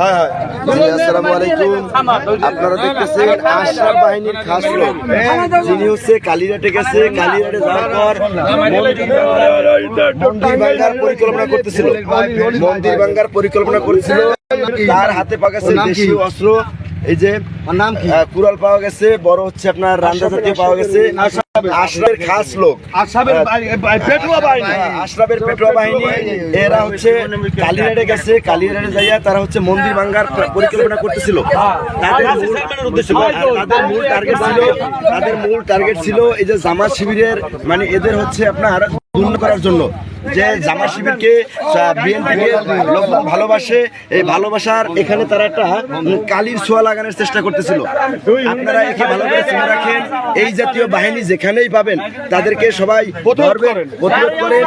হ্যাঁ হ্যাঁ আসসালামু আলাইকুম। আপনারা দেখতেছেন আশরাফ বাহিনীর খাস লোক। যিনি হচ্ছে গেছে যাওয়ার পর মন্দির ভাঙ্গার পরিকল্পনা করতেছিল। মন্দির ভাঙ্গার পরিকল্পনা করছিল। তার হাতে পাকাছে দেশীয় অস্ত্র। এই যে নাম কি? কুড়াল পাওয়া গেছে বড় হচ্ছে আপনার রান্না জাতীয় পাওয়া গেছে। আশরাফের খাস লোক। আশরাফের পেটুয়া বাহিনী হ্যাঁ, আশরাফের পেট্রোল বাহিনী এরা হচ্ছে কালিরাডে গেছে কালিরাডে যাইয়া তারা হচ্ছে মন্দির ভাঙ্গার পরিকল্পনা করতেছিল। তাদের মূল- তাদের মূল টার্গেট ছিল তাদের মূল টার্গেট ছিল এই যে জামাত শিবিরের মানে এদের হচ্ছে আপনার পূর্ণ করার জন্য। যে জামা শিবিরকে বিএনপিকে লোকজন ভালোবাসে এই ভালোবাসার এখানে তারা একটা কালির ছোঁয়া লাগানোর চেষ্টা করতেছিল। আপনারা একে ভালো করে চিনে রাখেন এই জাতীয় বাহিনী যেখানেই পাবেন তাদেরকে সবাই প্রতিরোধ করেন।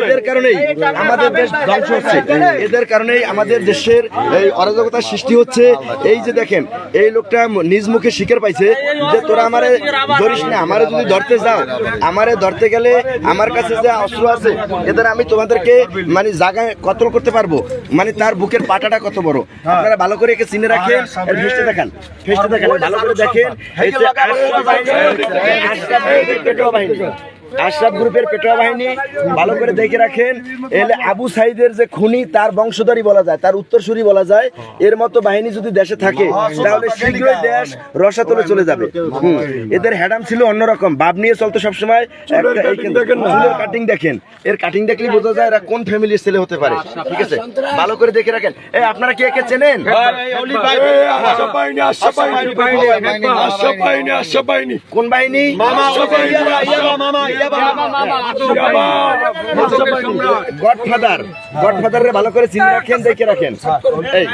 এদের কারণেই আমাদের দেশ ধ্বংস হচ্ছে। এদের কারণেই আমাদের দেশের এই অরাজকতার সৃষ্টি হচ্ছে। এই যে দেখেন এই লোকটা নিজ মুখে স্বীকার পাইছে যে তোরা আমারে ধরিস না আমারে যদি ধরতে যাও আমারে ধরতে গেলে আমার কাছে যে অস্ত্র আছে এদের আমি তোমাদেরকে মানে জায়গায় কতল করতে পারব মানে তার বুকের পাটাটা কত বড় আপনারা ভালো করে একে চিনে রাখেন ফেসটা দেখান ফেসটা দেখান ভালো করে দেখেন আশরাফ গ্রুপের পেটোয়া বাহিনী ভালো করে দেখে রাখেন এলে আবু সাইদের যে খুনি তার বংশধরই বলা যায় তার উত্তরসূরি বলা যায় এর মতো বাহিনী যদি দেশে থাকে তাহলে শীঘ্রই দেশ রসাতলে চলে যাবে এদের হ্যাডাম ছিল অন্যরকম বাপ নিয়ে চলতো সবসময় একটা কাটিং দেখেন এর কাটিং দেখলেই বোঝা যায় এরা কোন ফ্যামিলির ছেলে হতে পারে ঠিক আছে ভালো করে দেখে রাখেন এই আপনারা কে কে চেনেন কোন বাহিনী গডফাদার গডফাদার ভালো করে চিনে রাখেন দেখে রাখেন। এই।